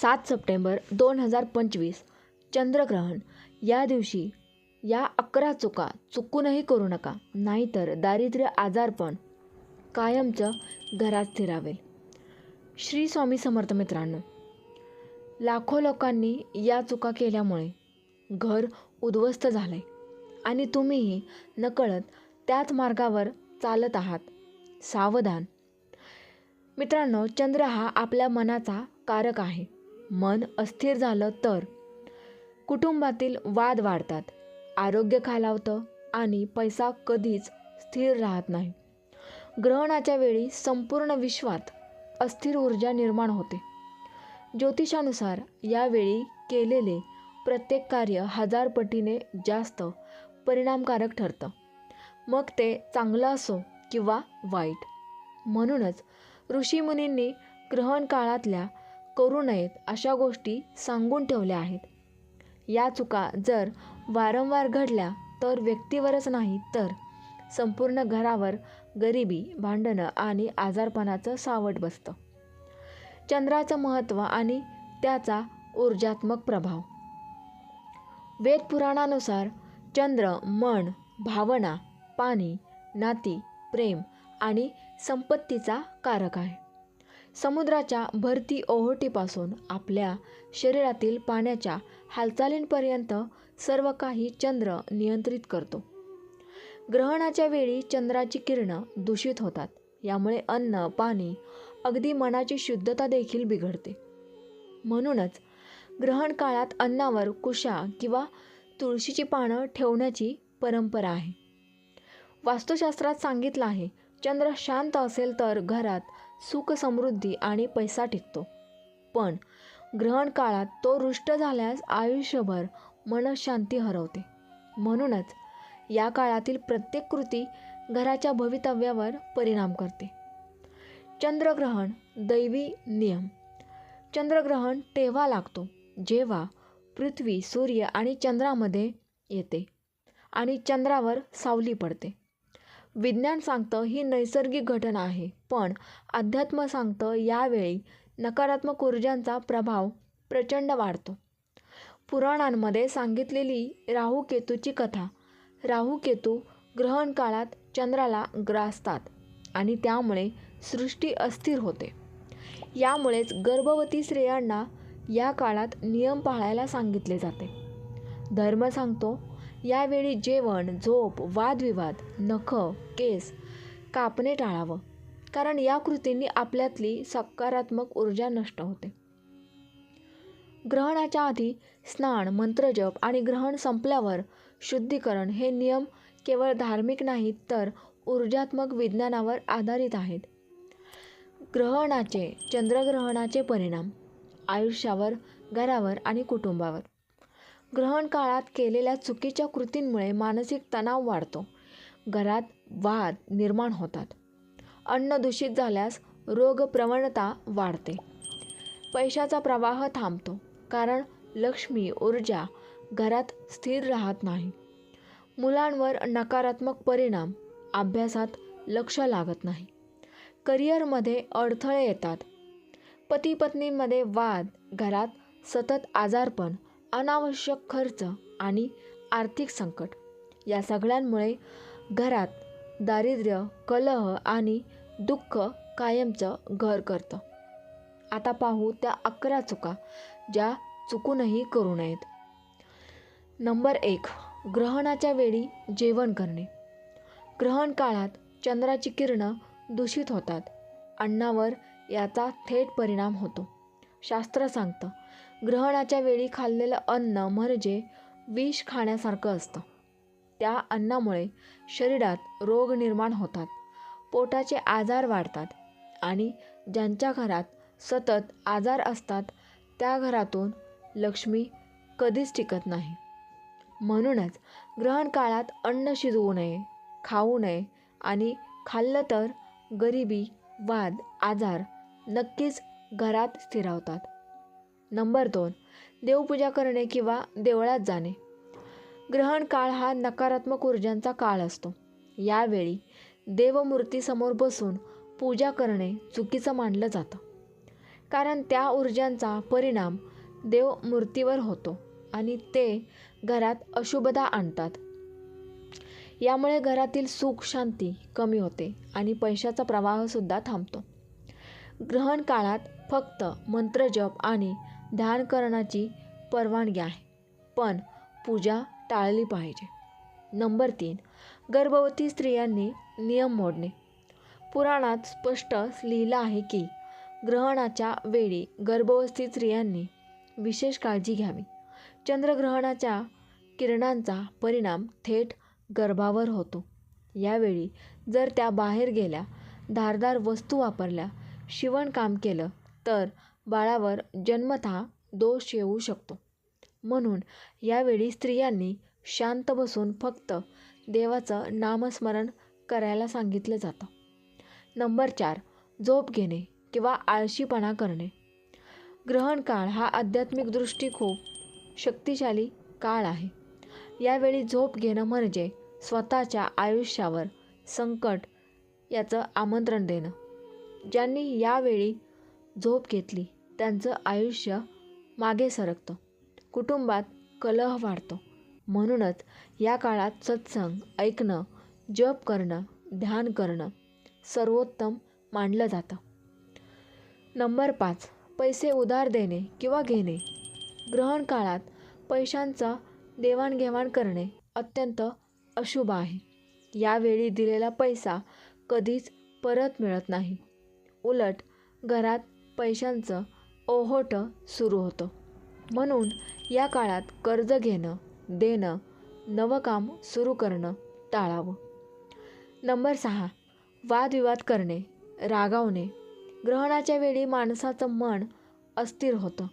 सात सप्टेंबर दोन हजार पंचवीस. चंद्रग्रहण. या दिवशी या अकरा चुका चुकूनही करू नका नाहीतर दारिद्र्य आजारपण कायमचं घरात स्थिरावेल श्री स्वामी समर्थ मित्रांनो लाखो लोकांनी या चुका केल्यामुळे घर उद्ध्वस्त झालंय आणि तुम्हीही नकळत त्याच मार्गावर चालत आहात. सावधान. मित्रांनो चंद्र हा आपल्या मनाचा कारक आहे. मन अस्थिर झालं तर कुटुंबातील वाद वाढतात. आरोग्य खालावतं आणि पैसा कधीच स्थिर राहत नाही. ग्रहणाच्या वेळी संपूर्ण विश्वात अस्थिर ऊर्जा निर्माण होते. ज्योतिषानुसार यावेळी केलेले प्रत्येक कार्य हजार पटीने जास्त परिणामकारक ठरतं. मग ते चांगलं असो किंवा वाईट. म्हणूनच ऋषीमुनींनी ग्रहण काळातल्या करू नयेत अशा गोष्टी सांगून ठेवल्या आहेत. या चुका जर वारंवार घडल्या तर व्यक्तीवरच नाही तर संपूर्ण घरावर गरिबी भांडणं आणि आजारपणाचं सावट बसतं. चंद्राचं महत्त्व आणि त्याचा ऊर्जात्मक प्रभाव. वेदपुराणानुसार चंद्र मन भावना पाणी नाती प्रेम आणि संपत्तीचा कारक आहे. समुद्राच्या भरती ओहोटीपासून आपल्या शरीरातील पाण्याच्या हालचालींपर्यंत सर्व काही चंद्र नियंत्रित करतो. ग्रहणाच्या वेळी चंद्राची किरणं दूषित होतात. यामुळे अन्न पाणी अगदी मनाची शुद्धता देखील बिघडते. म्हणूनच ग्रहण काळात अन्नावर कुशा किंवा तुळशीची पानं ठेवण्याची परंपरा आहे. वास्तुशास्त्रात सांगितलं आहे चंद्र शांत असेल तर घरात सुख समृद्धी आणि पैसा टिकतो. पण ग्रहण काळात तो रुष्ट झाल्यास आयुष्यभर मनशांती हरवते. म्हणूनच या काळातील प्रत्येक कृती घराच्या भवितव्यावर परिणाम करते. चंद्रग्रहण दैवी नियम. चंद्रग्रहण तेव्हा लागतो जेव्हा पृथ्वी सूर्य आणि चंद्रामध्ये येते आणि चंद्रावर सावली पडते. विज्ञान सांगतं ही नैसर्गिक घटना आहे. पण अध्यात्म सांगतं यावेळी नकारात्मक ऊर्जांचा प्रभाव प्रचंड वाढतो. पुराणांमध्ये सांगितलेली राहू केतूची कथा राहू केतू ग्रहण काळात चंद्राला ग्रासतात आणि त्यामुळे सृष्टी अस्थिर होते. यामुळेच गर्भवती स्त्रियांना या काळात नियम पाळायला सांगितले जाते. धर्म सांगतो यावेळी जेवण झोप वादविवाद नख केस कापणे टाळावं. कारण या कृतींनी आपल्यातली सकारात्मक ऊर्जा नष्ट होते. ग्रहणाच्या आधी स्नान मंत्रजप आणि ग्रहण संपल्यावर शुद्धीकरण हे नियम केवळ धार्मिक नाहीत तर ऊर्जात्मक विज्ञानावर आधारित आहेत. ग्रहणाचे चंद्रग्रहणाचे परिणाम आयुष्यावर घरावर आणि कुटुंबावर. ग्रहण काळात केलेल्या चुकीच्या कृतींमुळे मानसिक तणाव वाढतो. घरात वाद निर्माण होतात. अन्न दूषित झाल्यास रोगप्रवणता वाढते. पैशाचा प्रवाह थांबतो कारण लक्ष्मी ऊर्जा घरात स्थिर राहत नाही. मुलांवर नकारात्मक परिणाम अभ्यासात लक्ष लागत नाही. करिअरमध्ये अडथळे येतात. पती पत्नींमध्ये वाद घरात सतत आजारपण अनावश्यक खर्च आणि आर्थिक संकट या सगळ्यांमुळे घरात दारिद्र्य कलह आणि दुःख कायमचं घर करतं. आता पाहू त्या अकरा चुका ज्या चुकूनही करू नयेत. नंबर एक ग्रहणाच्या वेळी जेवण करणे. ग्रहण काळात चंद्राची किरणं दूषित होतात. अन्नावर याचा थेट परिणाम होतो. शास्त्र सांगतं ग्रहणाच्या वेळी खाल्लेलं अन्न म्हणजे विष खाण्यासारखं असतं. त्या अन्नामुळे शरीरात रोग निर्माण होतात पोटाचे आजार वाढतात आणि ज्यांच्या घरात सतत आजार असतात त्या घरातून लक्ष्मी कधीच टिकत नाही. म्हणूनच ग्रहण काळात अन्न शिजवू नये खाऊ नये आणि खाल्लं तर गरिबी वाद आजार नक्कीच घरात स्थिरावतात. नंबर दोन देवपूजा करणे किंवा देवळात जाणे. ग्रहण काळ हा नकारात्मक ऊर्जांचा काळ असतो. यावेळी देवमूर्तीसमोर बसून पूजा करणे चुकीचं मानलं जातं. कारण त्या ऊर्जांचा परिणाम देवमूर्तीवर होतो आणि ते घरात अशुभता आणतात. यामुळे घरातील सुख शांती कमी होते आणि पैशाचा प्रवाहसुद्धा थांबतो. ग्रहण काळात फक्त मंत्रजप आणि ध्यान करण्याची परवानगी आहे. पण पूजा टाळली पाहिजे. नंबर तीन. गर्भवती स्त्रियांनी नियम मोडणे. पुराणात स्पष्ट लिहिलं आहे की ग्रहणाच्या वेळी गर्भवती स्त्रियांनी विशेष काळजी घ्यावी. चंद्रग्रहणाच्या किरणांचा परिणाम थेट गर्भावर होतो. यावेळी जर त्या बाहेर गेल्या धारदार वस्तू वापरल्या शिवणकाम केलं तर बाळावर जन्मतः दोष येऊ शकतो. म्हणून यावेळी स्त्रियांनी शांत बसून फक्त देवाचं नामस्मरण करायला सांगितलं जातं. नंबर चार झोप घेणे किंवा आळशीपणा करणे. ग्रहण काळ हा आध्यात्मिक दृष्टी खूप शक्तिशाली काळ आहे. यावेळी झोप घेणं म्हणजे स्वतःच्या आयुष्यावर संकट याचं आमंत्रण देणं. ज्यांनी यावेळी झोप घेतली त्यांचं आयुष्य मागे सरकतं. कुटुंबात कलह वाढतो. म्हणूनच या काळात सत्संग ऐकणं जप करणं ध्यान करणं सर्वोत्तम मानलं जातं. नंबर पाच पैसे उधार देणे किंवा घेणे. ग्रहण काळात पैशांचा देवाणघेवाण करणे अत्यंत अशुभ आहे. यावेळी दिलेला पैसा कधीच परत मिळत नाही. उलट घरात पैशांचं ओहोट सुरू होतं. म्हणून या काळात कर्ज घेणं देणं नवं काम सुरू करणं टाळावं. नंबर सहा वादविवाद करणे रागावणे. ग्रहणाच्या वेळी माणसाचं मन अस्थिर होतं.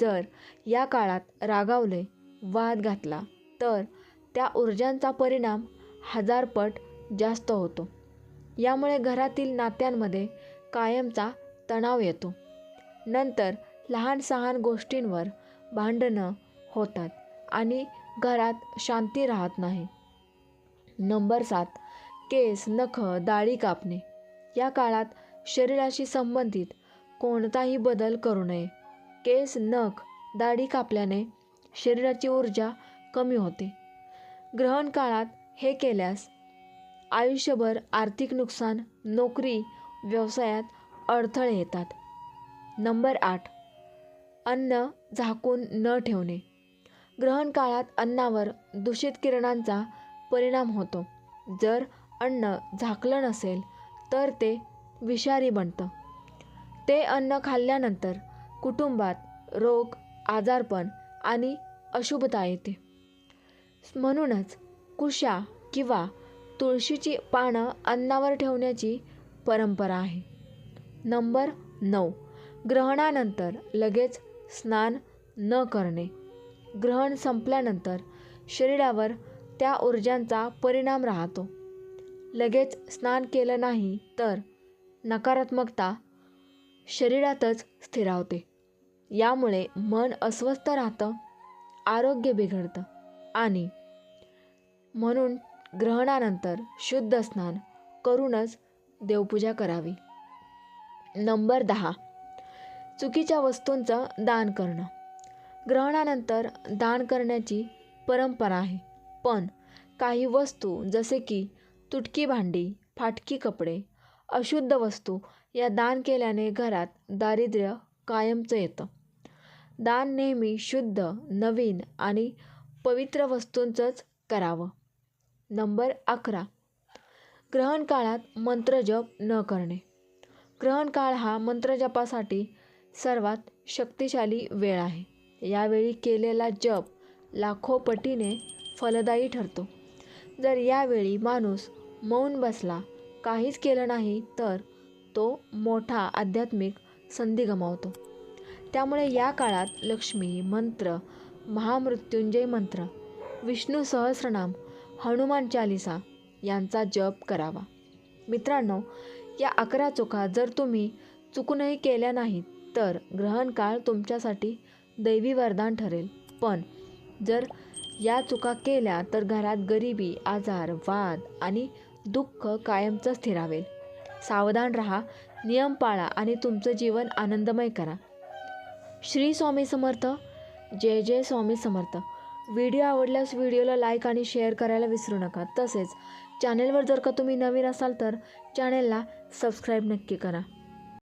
जर या काळात रागावले वाद घातला तर त्या ऊर्जांचा परिणाम हजारपट जास्त होतो. यामुळे घरातील नात्यांमध्ये कायमचा तणाव येतो. नंतर लहान सहान गोष्टींवर भांडणं होतात आणि घरात शांती राहत नाही. नंबर सात केस नख दाढी कापणे. या काळात शरीराशी संबंधित कोणताही बदल करू नये. केस नख दाढी कापल्याने शरीराची ऊर्जा कमी होते. ग्रहण काळात हे केल्यास आयुष्यभर आर्थिक नुकसान नोकरी व्यवसायात अडथळे येतात. नंबर आठ. अन्न झाकून न ठेवणे. ग्रहण काळात अन्नावर दूषित किरणांचा परिणाम होतो. जर अन्न झाकलं नसेल तर ते विषारी बनतं. ते अन्न खाल्ल्यानंतर कुटुंबात रोग आजारपण आणि अशुभता येते. म्हणूनच कुशा किंवा तुळशीची पानं अन्नावर ठेवण्याची परंपरा आहे. नंबर नऊ. ग्रहणानंतर लगेच स्नान न करणे. ग्रहण संपल्यानंतर शरीरावर त्या ऊर्जांचा परिणाम राहतो. लगेच स्नान केलं नाही तर नकारात्मकता शरीरातच स्थिरावते. यामुळे मन अस्वस्थ राहतं आरोग्य बिघडतं आणि म्हणून ग्रहणानंतर शुद्ध स्नान करूनच देवपूजा करावी. नंबर दहा. चुकीच्या वस्तूंचं दान करणं. ग्रहणानंतर दान करण्याची परंपरा आहे. पण काही वस्तू जसे की तुटकी भांडी फाटकी कपडे अशुद्ध वस्तू या दान केल्याने घरात दारिद्र्य कायमचं येतं. दान नेहमी शुद्ध नवीन आणि पवित्र वस्तूंचंच करावं. नंबर अकरा. ग्रहण काळात मंत्रजप न करणे. ग्रहण काळ हा मंत्रजपासाठी सर्वात शक्तिशाली वेळ आहे. यावेळी केलेला जप लाखो पटीने फलदायी ठरतो. जर यावेळी माणूस मौन बसला काहीच केलं नाही तर तो मोठा आध्यात्मिक संधी गमावतो. त्यामुळे या काळात लक्ष्मी मंत्र महामृत्युंजय मंत्र विष्णू सहस्रनाम हनुमान चालिसा यांचा जप करावा. मित्रांनो या अकरा चुका जर तुम्ही चुकूनही केल्या नाहीत तर ग्रहण काळ तुमच्यासाठी दैवी वरदान ठरेल. पण जर या चुका केल्या तर घरात गरिबी आजार वाद आणि दुःख कायमचं स्थिरावेल. सावधान राहा नियम पाळा आणि तुमचं जीवन आनंदमय करा. श्री स्वामी समर्थ. जय जय स्वामी समर्थ. व्हिडिओ आवडल्यास व्हिडिओला लाईक आणि शेअर करायला विसरू नका. तसेच चॅनेलवर जर का तुम्ही नवीन असाल तर चॅनेलला सबस्क्राईब नक्की करा.